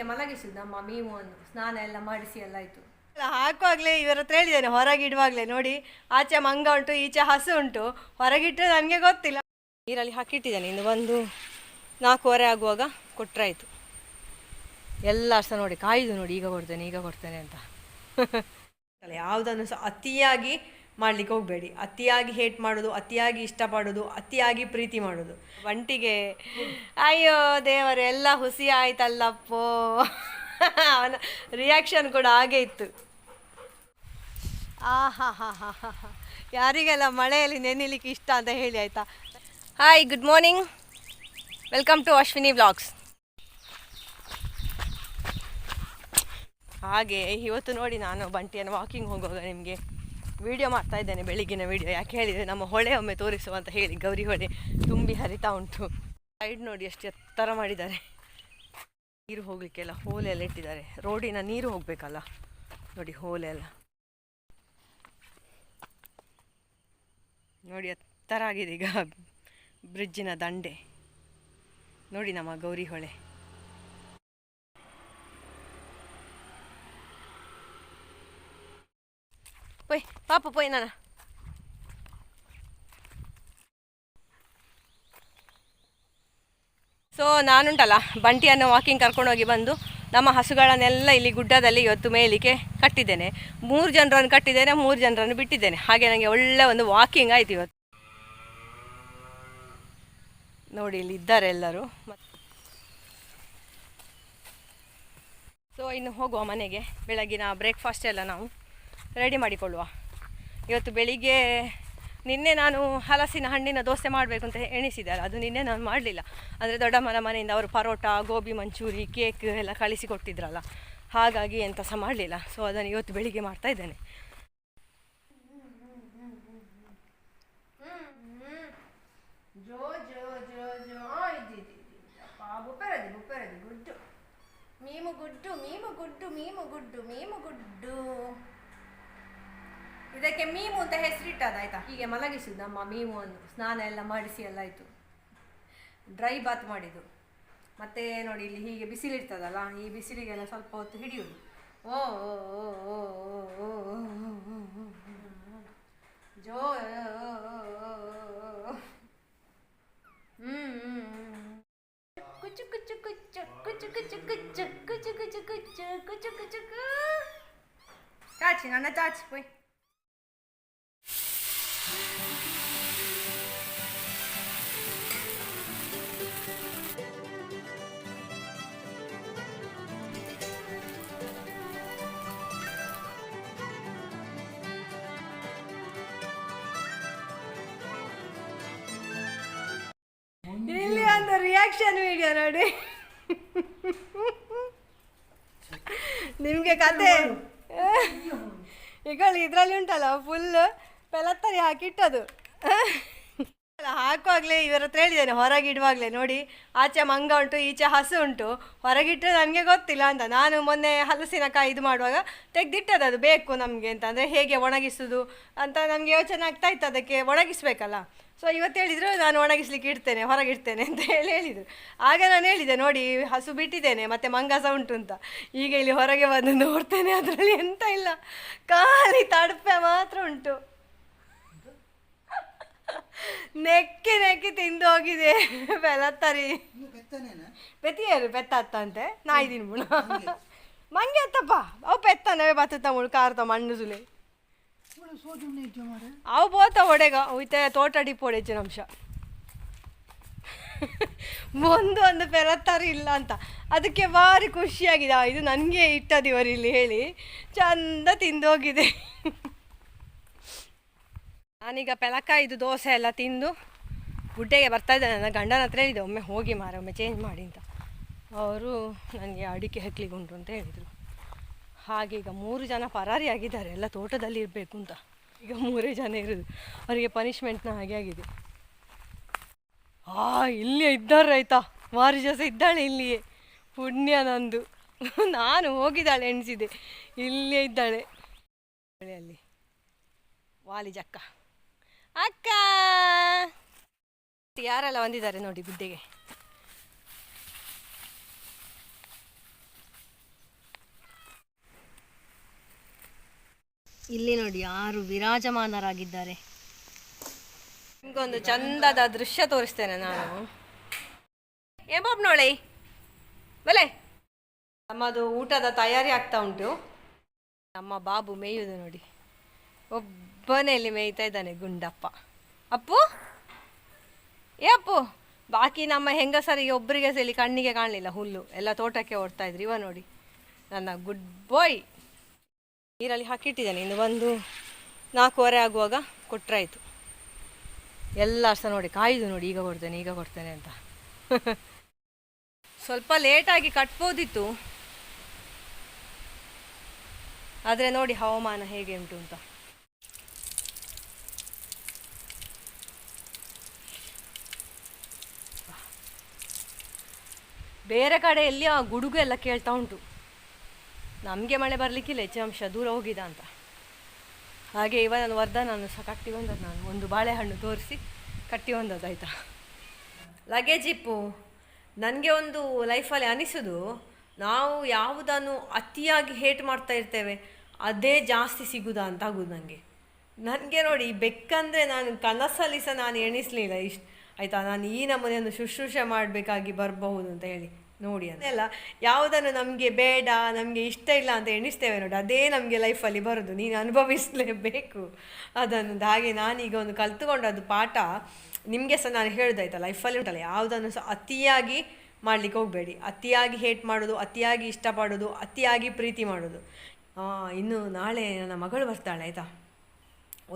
ಹೀಗೆ ಮಲಗಿಸುದು ನಮ್ಮ ಅನ್ನು ಸ್ನಾನ ಎಲ್ಲ ಮಾಡಿಸಿ ಎಲ್ಲ ಆಯಿತು. ಅಲ್ಲ, ಹಾಕುವಾಗ್ಲೇ ಇವರ ಹತ್ರ ಹೇಳಿದ್ದೇನೆ ಹೊರಗಿಡುವಾಗಲೇ ನೋಡಿ ಆಚೆ ಮಂಗ ಉಂಟು ಈಚೆ ಹಸು ಉಂಟು ಹೊರಗಿಟ್ಟರೆ ನನಗೆ ಗೊತ್ತಿಲ್ಲ. ನೀರಲ್ಲಿ ಹಾಕಿಟ್ಟಿದ್ದೇನೆ ಇನ್ನು ಬಂದು ನಾಲ್ಕೂವರೆ ಆಗುವಾಗ ಕೊಟ್ಟರಾಯ್ತು ಎಲ್ಲ ಸಹ ನೋಡಿ ಕಾಯ್ದು ನೋಡಿ ಈಗ ಕೊಡ್ತೇನೆ ಈಗ ಕೊಡ್ತೇನೆ ಅಂತ. ಅಲ್ಲ ಯಾವುದನ್ನು ಸಹ ಅತಿಯಾಗಿ ಮಾಡ್ಲಿಕ್ಕೆ ಹೋಗಬೇಡಿ. ಅತಿಯಾಗಿ ಹೇಟ್ ಮಾಡೋದು, ಅತಿಯಾಗಿ ಇಷ್ಟಪಡೋದು, ಅತಿಯಾಗಿ ಪ್ರೀತಿ ಮಾಡೋದು. ಬಂಟಿಗೆ ಅಯ್ಯೋ ದೇವರು, ಎಲ್ಲ ಹುಸಿ ಆಯ್ತಲ್ಲಪ್ಪೋ. ಅವನ ರಿಯಾಕ್ಷನ್ ಕೂಡ ಹಾಗೆ ಇತ್ತು. ಆ ಹಾ ಹಾ ಹಾ ಹಾ ಹಾ ಯಾರಿಗೆಲ್ಲ ಮಳೆಯಲ್ಲಿ ನೆನಿಲಿಕ್ಕೆ ಇಷ್ಟ ಅಂತ ಹೇಳಿ ಆಯ್ತಾ? Hi good morning welcome to Ashwini vlogs ಹಾಗೆ, ಇವತ್ತು ನೋಡಿ ನಾನು ಬಂಟಿಯನ್ನು ವಾಕಿಂಗ್ ಹೋಗುವಾಗ ನಿಮಗೆ. ವಿಡಿಯೋ ಮಾಡ್ತಾ ಇದ್ದೇನೆ ಬೆಳಿಗ್ಗಿನ ವಿಡಿಯೋ. ಯಾಕೆ ಹೇಳಿದರೆ ನಮ್ಮ ಹೊಳೆ ಒಮ್ಮೆ ತೋರಿಸುವ ಅಂತ ಹೇಳಿ ಗೌರಿ ಹೊಳೆ ತುಂಬಿ ಹರಿತಾ ಉಂಟು. ಸೈಡ್ ನೋಡಿ ಎಷ್ಟು ಎತ್ತರ ಮಾಡಿದ್ದಾರೆ. ನೀರು ಹೋಗಲಿಕ್ಕೆಲ್ಲ ಹೋಲೆಲ್ಲ ಇಟ್ಟಿದ್ದಾರೆ. ರೋಡಿನ ನೀರು ಹೋಗಬೇಕಲ್ಲ? ನೋಡಿ ಹೋಲೆಲ್ಲ. ನೋಡಿ ಎತ್ತರ ಆಗಿದೆ ಈಗ. ಬ್ರಿಡ್ಜಿನ ದಂಡೆ. ನೋಡಿ ನಮ್ಮ ಗೌರಿ ಹೊಳೆ. ಪೊಯ್ ಪಾಪ ಪೊಯ್ ನಾನು ಸೊ ನಾನುಂಟಲ್ಲ, ಬಂಟಿಯನ್ನು ವಾಕಿಂಗ್ ಕರ್ಕೊಂಡೋಗಿ ಬಂದು ನಮ್ಮ ಹಸುಗಳನ್ನೆಲ್ಲ ಇಲ್ಲಿ ಗುಡ್ಡದಲ್ಲಿ ಇವತ್ತು ಮೇಲಿಕೆ ಕಟ್ಟಿದ್ದೇನೆ. ಮೂರು ಜನರನ್ನು ಕಟ್ಟಿದ್ದೇನೆ, ಮೂರು ಜನರನ್ನು ಬಿಟ್ಟಿದ್ದೇನೆ. ಹಾಗೆ ನನಗೆ ಒಳ್ಳೆ ಒಂದು ವಾಕಿಂಗ್ ಆಯ್ತು ಇವತ್ತು. ನೋಡಿ, ಇಲ್ಲಿ ಇದ್ದಾರೆ ಎಲ್ಲರೂ. ಸೊ ಇನ್ನು ಹೋಗುವ ಮನೆಗೆ. ಬೆಳಗಿನ ಬ್ರೇಕ್ಫಾಸ್ಟ್ ಎಲ್ಲ ನಾವು. ರೆಡಿ ಮಾಡಿಕೊಳ್ಳುವ. ಇವತ್ತು ಬೆಳಿಗ್ಗೆ ನಿನ್ನೆ ನಾನು ಹಲಸಿನ ಹಣ್ಣಿನ ದೋಸೆ ಮಾಡಬೇಕು ಅಂತ ಎಣಿಸಿದ್ದಾರೆ. ಅದು ನಿನ್ನೆ ನಾನು ಮಾಡಲಿಲ್ಲ. ಅಂದರೆ ದೊಡ್ಡಮ್ಮನ ಮನೆಯಿಂದ ಅವರು ಪರೋಟ, ಗೋಬಿ ಮಂಚೂರಿ, ಕೇಕ್ ಎಲ್ಲ ಕಳಿಸಿಕೊಟ್ಟಿದ್ರಲ್ಲ ಹಾಗಾಗಿ ಎಂತ ಸಹ ಮಾಡಲಿಲ್ಲ. ಸೊ ಅದನ್ನು ಇವತ್ತು ಬೆಳಿಗ್ಗೆ ಮಾಡ್ತಾ ಇದ್ದೇನೆ. ಮೀಮು ಗುಡ್ಡು. ಮೀಮು ಗುಡ್ಡು ಮೀಮು ಗುಡ್ಡು ಮೀಮು ಗುಡ್ಡು. ಇದಕ್ಕೆ ಮೀಮು ಅಂತ ಹೆಸರಿಟ್ಟದಾಯ್ತಾ ಹೀಗೆ ಮಲಗಿಸಿದ್ದು ನಮ್ಮ ಮೀಮುವನ್ನು ಸ್ನಾನ ಎಲ್ಲ ಮಾಡಿಸಿ ಎಲ್ಲ ಆಯಿತು ಡ್ರೈ ಬಾತ್ ಮಾಡಿದ್ದು ಮತ್ತೆ ನೋಡಿ ಇಲ್ಲಿ ಹೀಗೆ ಬಿಸಿಲಿರ್ತದಲ್ಲ ಈ ಬಿಸಿಲಿಗೆಲ್ಲ ಸ್ವಲ್ಪ ಹೊತ್ತು ಹಿಡಿಯುದು ಓ ಜೋ ಕುಚ್ಚು ಕುಚ್ಚು ಚಾಚಿ ನನ್ನ ಚಾಚಿ ಪೋಯ್ ರಿಯಾಕ್ಷನ್ ವಿಡಿಯೋ ನೋಡಿ. ನಿಮಗೆ ಕತೆ. ಈಗ ಇದರಲ್ಲಿ ಉಂಟಲ್ಲ ಫುಲ್ ಪೆಲತ್ತರಿ ಹಾಕಿಟ್ಟದು ಹಾಕುವಾಗಲೇ ಇವರ ಹತ್ರ ಹೇಳಿದ್ದೇನೆ ಹೊರಗಿಡುವಾಗಲೇ ನೋಡಿ, ಆಚೆ ಮಂಗ ಉಂಟು, ಈಚೆ ಹಸು ಉಂಟು. ಹೊರಗಿಟ್ಟರೆ ನನಗೆ ಗೊತ್ತಿಲ್ಲ ಅಂತ. ನಾನು ಮೊನ್ನೆ ಹಲಸಿನಕಾಯಿ ಇದು ಮಾಡುವಾಗ ತೆಗೆದಿಟ್ಟದ್ದು ಅದು ಬೇಕು ನಮಗೆ ಅಂತ. ಅಂದರೆ ಹೇಗೆ ಒಣಗಿಸೋದು ಅಂತ ನಮಗೆ ಯೋಚನೆ ಆಗ್ತಾ ಇತ್ತು. ಅದಕ್ಕೆ ಒಣಗಿಸ್ಬೇಕಲ್ಲ. ಸೊ ಇವತ್ತು ಹೇಳಿದರು ನಾನು ಒಣಗಿಸ್ಲಿಕ್ಕೆ ಇಡ್ತೇನೆ ಹೊರಗಿಡ್ತೇನೆ ಅಂತ ಹೇಳಿ ಹೇಳಿದರು. ಆಗ ನಾನು ಹೇಳಿದೆ ನೋಡಿ ಹಸು ಬಿಟ್ಟಿದ್ದೇನೆ ಮತ್ತೆ ಮಂಗ ಸಹ ಉಂಟು ಅಂತ. ಈಗ ಇಲ್ಲಿ ಹೊರಗೆ ಬಂದು ನೋಡ್ತೇನೆ ಅದರಲ್ಲಿ ಎಂತ ಇಲ್ಲ. ಖಾಲಿ ತಡಪೆ ಮಾತ್ರ ಉಂಟು. ನೆಕ್ಕಿ ನೆಕ್ಕಿ ತಿಂದು ಹೋಗಿದೆ. ಬೆಲತ್ತರಿ. ಬೆತ್ತಿಯರು ಬೆತ್ತ ಅಂತೆ? ನಾಯಿ ಮುಣ ಮಂಗೆ. ಅತ್ತಪ್ಪ ಅವು ಪೆತ್ತನವೇ ಬತ್ತ ಮುಳು ಕಾರ್ತ ಮಣ್ಣು ಸುಲೆ. ಅವು ಬೋತ ಒಡೆಗ ಉಯ್ತ ತೋಟ ಡಿಪೋಡೆ ಹೆಚ್ಚಿನ ಅಂಶ. ಒಂದು ಒಂದು ಇಲ್ಲ ಅಂತ. ಅದಕ್ಕೆ ಭಾರಿ ಖುಷಿಯಾಗಿದೆ. ಇದು ನನಗೆ ಇಟ್ಟದಿವರು ಇಲ್ಲಿ ಹೇಳಿ. ಚಂದ ತಿಂದೋಗಿದೆ. ನಾನೀಗ ಇದು ದೋಸೆ ಎಲ್ಲ ತಿಂದು ಗುಡ್ಡೆಗೆ ಬರ್ತಾ ಇದ್ದೆ ನನ್ನ ಗಂಡನ ಹತ್ರ ಹೇಳಿದೆ, ಒಮ್ಮೆ ಹೋಗಿ ಮಾರ, ಒಮ್ಮೆ ಚೇಂಜ್ ಮಾಡಿ ಅಂತ. ಅವರು ನನಗೆ ಅಡಿಕೆ ಹಕ್ಲಿಗೆ ಉಂಟು ಅಂತ ಹೇಳಿದರು. ಹಾಗೆ ಈಗ ಮೂರು ಜನ ಪರಾರಿ ಆಗಿದ್ದಾರೆ, ಎಲ್ಲ ತೋಟದಲ್ಲಿ ಇರಬೇಕು ಅಂತ. ಈಗ ಮೂರೇ ಜನ ಇರೋದು, ಅವರಿಗೆ ಪನಿಷ್ಮೆಂಟ್ನ ಹಾಗೆ ಆಗಿದೆ. ಆ, ಇಲ್ಲಿಯೇ ಇದ್ದಾರೆ ಮಾರು ಜೊತೆ ಇದ್ದಾಳೆ ಇಲ್ಲಿಯೇ, ಪುಣ್ಯ ನಂದು. ನಾನು ಹೋಗಿದ್ದಾಳೆ, ಎಣಿಸಿದೆ ಇಲ್ಲೇ ಇದ್ದಾಳೆ. ಅಲ್ಲಿ. ವಾಲಿಜಕ್ಕ ಅಕ್ಕ! ಯಾರೆಲ್ಲ ಬಂದಿದ್ದಾರೆ ನೋಡಿ ಗುಡ್ಡೆಗೆ ಇಲ್ಲಿ ನೋಡಿ ಯಾರು ವಿರಾಜಮಾನರಾಗಿದ್ದಾರೆ. ನಿಮ್ಗೊಂದು ಚಂದದ ದೃಶ್ಯ ತೋರಿಸ್ತೇನೆ ನಾನು. ಏ ಬಾಬ್ ನೋಳಿ ಬಲೆ. ನಮ್ಮದು ಊಟದ ತಯಾರಿ ಆಗ್ತಾ ಉಂಟು. ನಮ್ಮ ಬಾಬು ಮೇಯುದು ನೋಡಿ. ಒಬ್ಬನೇ ಇಲ್ಲಿ ಮೇಯ್ತಾ ಇದ್ದಾನೆ ಗುಂಡಪ್ಪ. ಅಪ್ಪು? ಏ ಅಪ್ಪು, ಬಾಕಿ ನಮ್ಮ ಹೆಂಗಸರಿಗೆ ಒಬ್ಬರಿಗೆ ಸೇಲಿ ಕಣ್ಣಿಗೆ ಕಾಣಲಿಲ್ಲ ಹುಲ್ಲು. ಎಲ್ಲ ತೋಟಕ್ಕೆ ಓಡ್ತಾ ಇದ್ರು. ಇವ ನೋಡಿ, ನನ್ನ ಗುಡ್ ಬಾಯ್. ನೀರಲ್ಲಿ ಹಾಕಿಟ್ಟಿದ್ದೇನೆ. ಇನ್ನು ಒಂದು ನಾಲ್ಕೂವರೆ ಆಗುವಾಗ ಕೊಟ್ಟರಾಯಿತು ಎಲ್ಲ ಸಹ ನೋಡಿ, ಕಾಯ್ದು ನೋಡಿ, ಈಗ ಕೊಡ್ತೇನೆ ಈಗ ಕೊಡ್ತೇನೆ ಅಂತ. ಸ್ವಲ್ಪ ಲೇಟಾಗಿ ಕಟ್ಬೋದಿತ್ತು. ಆದರೆ ನೋಡಿ ಹವಾಮಾನ ಹೇಗೆ ಉಂಟು ಅಂತ. ಬೇರೆ ಕಡೆ ಎಲ್ಲಿ ಆ ಗುಡುಗು ಎಲ್ಲ ಕೇಳ್ತಾ ಉಂಟು. ನಮಗೆ ಮಳೆ ಬರಲಿಕ್ಕಿಲ್ಲ ಹೆಚ್ಚಾಂಶ ದೂರ ಹೋಗಿದ ಅಂತ. ಹಾಗೆ ಇವ ನಾನು ವರ್ಧನನ್ನು ಸಹ ಕಟ್ಟಿ ಬಂದದ್ದು ನಾನು. ಒಂದು ಬಾಳೆಹಣ್ಣು ತೋರಿಸಿ ಕಟ್ಟಿ ಬಂದದ್ದು, ಆಯಿತಾ? ಲಗೇಜ್ ಇಪ್ಪು. ನನಗೆ ಒಂದು ಲೈಫಲ್ಲಿ ಅನಿಸೋದು, ನಾವು ಯಾವುದನ್ನು ಅತಿಯಾಗಿ ಹೇಟ್ ಮಾಡ್ತಾ ಇರ್ತೇವೆ, ಅದೇ ಜಾಸ್ತಿ ಸಿಗುದಾ ಅಂತ ಆಗೋದು ನನಗೆ ನನಗೆ ನೋಡಿ, ಬೆಕ್ಕಂದರೆ ನಾನು ಕನಸಲ್ಲಿ ಸಹ ನಾನು ಎಣಿಸಲಿಲ್ಲ ಇಷ್ಟು. ಆಯಿತಾ? ನಾನು ಈ ನಮ್ಮನೆಯನ್ನು ಶುಶ್ರೂಷೆ ಮಾಡಬೇಕಾಗಿ ಬರಬಹುದು ಅಂತ ಹೇಳಿ. ನೋಡಿ ಅದೆಲ್ಲ ಯಾವುದನ್ನು ನಮಗೆ ಬೇಡ, ನಮಗೆ ಇಷ್ಟ ಇಲ್ಲ ಅಂತ ಎಣಿಸ್ತೇವೆ ನೋಡಿ, ಅದೇ ನಮಗೆ ಲೈಫಲ್ಲಿ ಬರೋದು, ನೀನು ಅನುಭವಿಸಲೇಬೇಕು. ಅದನ್ನು ಹಾಗೆ ನಾನೀಗ ಒಂದು ಕಲ್ತುಕೊಂಡದ್ದು ಪಾಠ, ನಿಮಗೆ ಸಹ ನಾನು ಹೇಳ್ದಾಯ್ತಾ ಲೈಫಲ್ಲಿ ಉಂಟಲ್ಲ, ಯಾವುದನ್ನು ಸಹ ಅತಿಯಾಗಿ ಮಾಡಲಿಕ್ಕೆ ಹೋಗಬೇಡಿ. ಅತಿಯಾಗಿ ಹೇಟ್ ಮಾಡೋದು, ಅತಿಯಾಗಿ ಇಷ್ಟಪಡೋದು, ಅತಿಯಾಗಿ ಪ್ರೀತಿ ಮಾಡೋದು. ಇನ್ನು ನಾಳೆ ನನ್ನ ಮಗಳು ಬರ್ತಾಳೆ, ಆಯಿತಾ?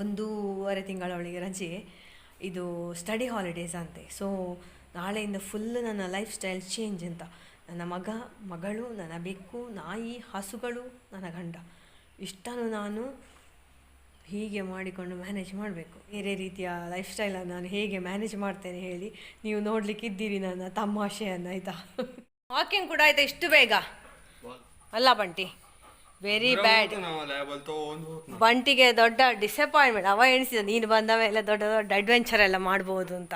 ಒಂದೂವರೆ ತಿಂಗಳವಳಿಗೆ ರಜೆ. ಇದು ಸ್ಟಡಿ ಹಾಲಿಡೇಸ್ ಅಂತೆ. ಸೊ ನಾಳೆಯಿಂದ ಫುಲ್ ನನ್ನ ಲೈಫ್ ಸ್ಟೈಲ್ ಚೇಂಜ್ ಅಂತ. ನನ್ನ ಮಗ ಮಗಳು ನನ್ನ ಬೆಕ್ಕು ನಾಯಿ ಹಸುಗಳು ನನ್ನ ಗಂಡ. ಇಷ್ಟನ್ನು ನಾನು ಹೀಗೆ ಮಾಡಿಕೊಂಡು ಮ್ಯಾನೇಜ್ ಮಾಡಬೇಕು. ಬೇರೆ ರೀತಿಯ ಲೈಫ್ ಸ್ಟೈಲನ್ನು ನಾನು ಹೇಗೆ ಮ್ಯಾನೇಜ್ ಮಾಡ್ತೇನೆ ಹೇಳಿ ನೀವು ನೋಡಲಿಕ್ಕಿದ್ದೀರಿ ನನ್ನ ತಮಾಷೆಯನ್ನು ಆಯಿತಾ? ವಾಕಿಂಗ್ ಕೂಡ ಆಯಿತಾ ಇಷ್ಟು ಬೇಗ? ಅಲ್ಲ ಬಂಟಿ ವೆರಿ ಬ್ಯಾಡ್ ಬಂಟಿಗೆ ದೊಡ್ಡ ಡಿಸಪಾಯಿಂಟ್ಮೆಂಟ್ ಅವ ಎಣಿಸಿದ ನೀನು ಬಂದ ಮೇಲೆ ದೊಡ್ಡ ದೊಡ್ಡ ಅಡ್ವೆಂಚರ್ ಎಲ್ಲ ಮಾಡ್ಬೋದು ಅಂತ.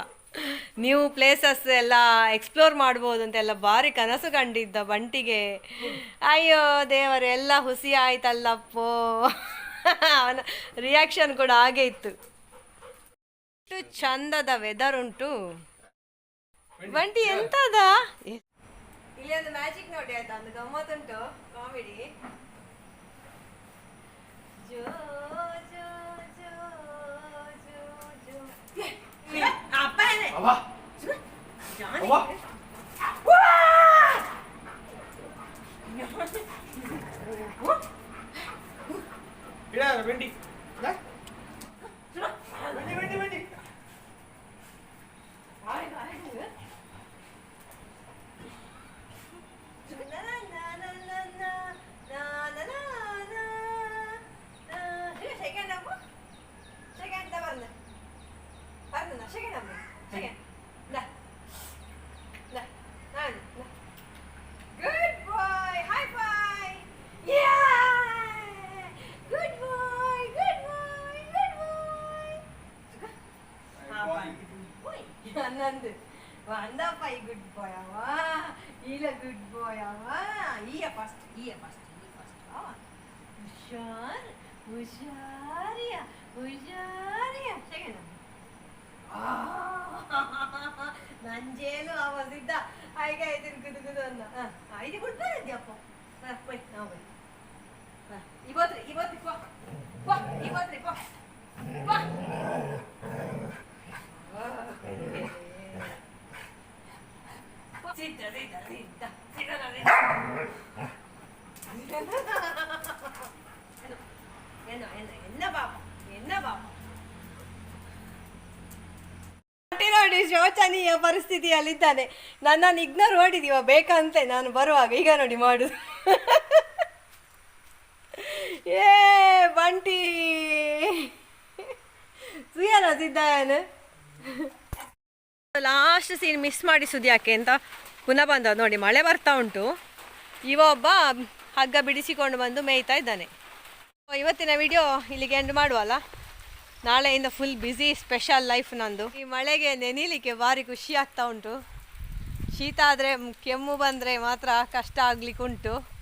ನೀವು ಪ್ಲೇಸಸ್ ಎಲ್ಲ ಎಕ್ಸ್ಪ್ಲೋರ್ ಮಾಡ್ಬೋದು ಅಂತೆಲ್ಲ ಭಾರಿ ಕನಸು ಕಂಡಿದ್ದ ಬಂಟಿಗೆ. ಅಯ್ಯೋ, ದೇವರು, ಎಲ್ಲ ಹುಸಿ ಆಯ್ತಲ್ಲಪ್ಪೋ. ಅವನ ರಿಯಾಕ್ಷನ್ ಕೂಡ ಹಾಗೆ ಇತ್ತು. ಎಷ್ಟು ಚಂದದ ವೆದರ್ ಉಂಟು. ಬಂಟಿ ಎಂತದ? ಇಲ್ಲಿ ಒಂದು ಮ್ಯಾಜಿಕ್ ನೋಡಿ ಆಯ್ತಾ? ಒಂದು ಗಮ್ಮತ್ತುಂಟು ಕಾಮಿಡಿ ಬಂದಂದು ಬಂದಪ್ಪ ಈ ಗುಡ್ ಬಾಯ್ ಅವ ಇಲ್ಲ ಗುಡ್ ಬಾಯ್ ಅವ ಈಯ ಫಸ್ಟ್ ಈಯ ಫಸ್ಟ್ ಈ ಫಸ್ಟ್ ಅವ ಹುಷಾರ್ ಹುಷಾರಿಯ ಹುಷಾರಿಯ ಸೆಕೆಂಡ್ ನಂಜೇನು ಅವ ಸಿದ್ದ ಹಾಗೆ ಆಯ್ತೀನಿ ಕುದು ಕುದು ಅನ್ನ ಐದು ಗುಡ್ ಬಾಯ್ ಅದ್ಯಪ್ಪ ಬೈ ನಾವು ಬೈ ಇವತ್ತು ಇವತ್ತು ಇವತ್ತು ಇವತ್ತು என்ன என்ன என்ன பாப்பா என்ன பாப்பா ನೋಡಿ ಶೋಚನೀಯ ಪರಿಸ್ಥಿತಿಯಲ್ಲಿದ್ದಾನೆ ನನ್ನನ್ನು ಇಗ್ನೋರ್ ಮಾಡಿದೀವ ಬೇಕಂತೆ ನಾನು ಬರುವಾಗ ಈಗ ನೋಡಿ ಮಾಡು ಏ ಬಂಟಿ ಸುಯನ ಸಿದ್ದಾಯನ್ ಲಾಸ್ಟ್ ಸೀನ್ ಮಿಸ್ ಮಾಡಿಸುದು ಯಾಕೆ ಅಂತ ಪುನಃ ಬಂದ ನೋಡಿ ಮಳೆ ಬರ್ತಾ ಉಂಟು ಇವ ಒಬ್ಬ ಹಗ್ಗ ಬಿಡಿಸಿಕೊಂಡು ಬಂದು ಮೇಯ್ತಾ ಇದ್ದಾನೆ. ಇವತ್ತಿನ ವಿಡಿಯೋ ಇಲ್ಲಿಗೆ ಎಂಡ್ ಮಾಡುವಲ್ಲ? ನಾಳೆಯಿಂದ ಫುಲ್ ಬ್ಯುಸಿ ಸ್ಪೆಷಲ್ ಲೈಫ್ ನಂದು. ಈ ಮಳೆಗೆ ನೆನೀಲಿಕ್ಕೆ ಭಾರಿ ಖುಷಿ ಆಗ್ತಾ ಉಂಟು. ಶೀತ ಆದರೆ ಕೆಮ್ಮು ಬಂದರೆ ಮಾತ್ರ ಕಷ್ಟ ಆಗ್ಲಿಕ್ಕೆ ಉಂಟು.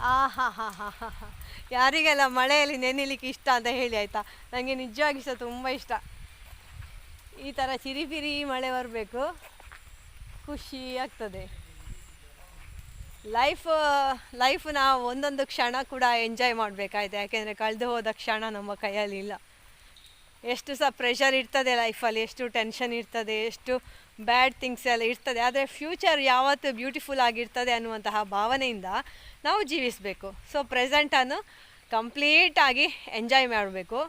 ಆ, ಹಾ ಹಾ ಹಾ ಯಾರಿಗೆಲ್ಲ ಮಳೆಯಲ್ಲಿ ನೆನೀಲಿಕ್ಕೆ ಇಷ್ಟ ಅಂತ ಹೇಳಿ ಆಯಿತಾ? ನನಗೆ ನಿಜವಾಗಿ ಸಹ ತುಂಬ ಇಷ್ಟ. ಈ ಥರ ಚಿರಿಪಿರಿ ಮಳೆ ಬರಬೇಕು. ಖುಷಿ ಆಗ್ತದೆ. ಲೈಫ್ ಲೈಫ್ ನಾವು ಒಂದೊಂದು ಕ್ಷಣ ಕೂಡ ಎಂಜಾಯ್ ಮಾಡಬೇಕಾಯ್ತು. ಯಾಕೆಂದರೆ ಕಳೆದು ಹೋದ ಕ್ಷಣ ನಮ್ಮ ಕೈಯಲ್ಲಿ ಇಲ್ಲ. ಎಷ್ಟು ಸಹ ಪ್ರೆಷರ್ ಇರ್ತದೆ ಲೈಫಲ್ಲಿ ಎಷ್ಟು ಟೆನ್ಷನ್ ಇರ್ತದೆ, ಎಷ್ಟು ಬ್ಯಾಡ್ ಥಿಂಗ್ಸ್ ಎಲ್ಲ ಇರ್ತದೆ. ಆದರೆ ಫ್ಯೂಚರ್ ಯಾವತ್ತು ಬ್ಯೂಟಿಫುಲ್ ಆಗಿರ್ತದೆ ಅನ್ನುವಂತಹ ಭಾವನೆಯಿಂದ ನಾವು ಜೀವಿಸಬೇಕು. ಸೊ ಪ್ರೆಸೆಂಟನ್ನು ಕಂಪ್ಲೀಟಾಗಿ ಎಂಜಾಯ್ ಮಾಡಬೇಕು.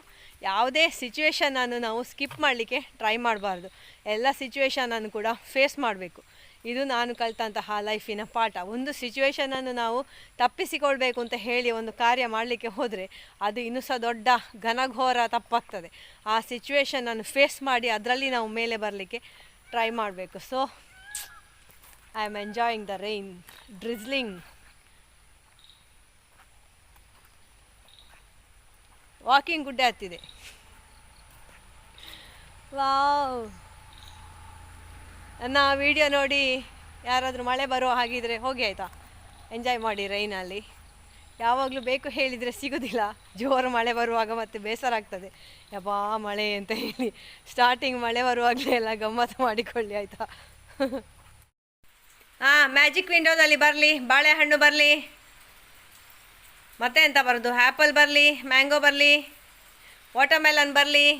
ಯಾವುದೇ ಸಿಚುವೇಶನನ್ನು ನಾವು ಸ್ಕಿಪ್ ಮಾಡಲಿಕ್ಕೆ ಟ್ರೈ ಮಾಡಬಾರ್ದು. ಎಲ್ಲ ಸಿಚುವೇಶನನ್ನು ಕೂಡ ಫೇಸ್ ಮಾಡಬೇಕು. ಇದು ನಾನು ಕಲಿತಂತಹ ಲೈಫಿನ ಪಾಠ. ಒಂದು ಸಿಚುವೇಶನನ್ನು ನಾವು ತಪ್ಪಿಸಿಕೊಳ್ಬೇಕು ಅಂತ ಹೇಳಿ ಒಂದು ಕಾರ್ಯ ಮಾಡಲಿಕ್ಕೆ ಹೋದರೆ ಅದು ಇನ್ನೂ ಸಹ ದೊಡ್ಡ ಘನಘೋರ ತಪ್ಪಾಗ್ತದೆ. ಆ ಸಿಚುವೇಶನನ್ನು ಫೇಸ್ ಮಾಡಿ ಅದರಲ್ಲಿ ನಾವು ಮೇಲೆ ಬರಲಿಕ್ಕೆ ಟ್ರೈ ಮಾಡಬೇಕು. So I am enjoying the rain drizzling walking ಗುಡ್ಡೆ ಹತ್ತಿದೆ. ವಾವ್ ನನ್ನ ವಿಡಿಯೋ ನೋಡಿ ಯಾರಾದರೂ ಮಳೆ ಬರೋ ಹಾಗಿದ್ರೆ ಹೋಗಿ ಆಯಿತಾ? ಎಂಜಾಯ್ ಮಾಡಿ ರೈನಲ್ಲಿ ಯಾವಾಗಲೂ ಬೇಕು ಹೇಳಿದರೆ ಸಿಗೋದಿಲ್ಲ. ಜೋರು ಮಳೆ ಬರುವಾಗ ಮತ್ತೆ ಬೇಸರ ಆಗ್ತದೆ. ಯಬ್ಬಾ, ಮಳೆ ಅಂತ ಹೇಳಿ. ಸ್ಟಾರ್ಟಿಂಗ್ ಮಳೆ ಬರುವಾಗಲೇ ಎಲ್ಲ ಗಮ್ಮತ್ತು ಮಾಡಿಕೊಳ್ಳಿ ಆಯಿತಾ? ಹಾಂ ಮ್ಯಾಜಿಕ್ ವಿಂಡೋದಲ್ಲಿ ಬರಲಿ. ಬಾಳೆಹಣ್ಣು ಬರಲಿ. ಮತ್ತೆ ಎಂತ ಬರೋದು? ಆ್ಯಪಲ್ ಬರಲಿ ಮ್ಯಾಂಗೋ ಬರಲಿ ವಾಟರ್ಮೆಲನ್ ಬರಲಿ.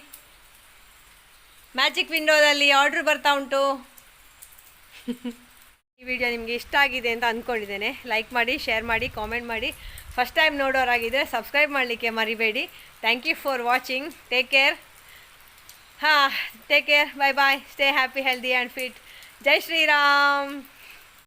ಮ್ಯಾಜಿಕ್ ವಿಂಡೋದಲ್ಲಿ ಆರ್ಡ್ರ್ ಬರ್ತಾ ಉಂಟು. ಈ ವಿಡಿಯೋ ನಿಮಗೆ ಇಷ್ಟ ಆಗಿದೆ ಅಂತ ಅಂದ್ಕೊಂಡಿದ್ದೇನೆ ಲೈಕ್ ಮಾಡಿ ಶೇರ್ ಮಾಡಿ ಕಾಮೆಂಟ್ ಮಾಡಿ. ಫಸ್ಟ್ ಟೈಮ್ ನೋಡೋರಾಗಿದ್ದರೆ ಸಬ್ಸ್ಕ್ರೈಬ್ ಮಾಡಲಿಕ್ಕೆ ಮರಿಬೇಡಿ. Thank you for watching take care ಹಾಂ take care bye bye stay happy healthy and fit Jai Shriram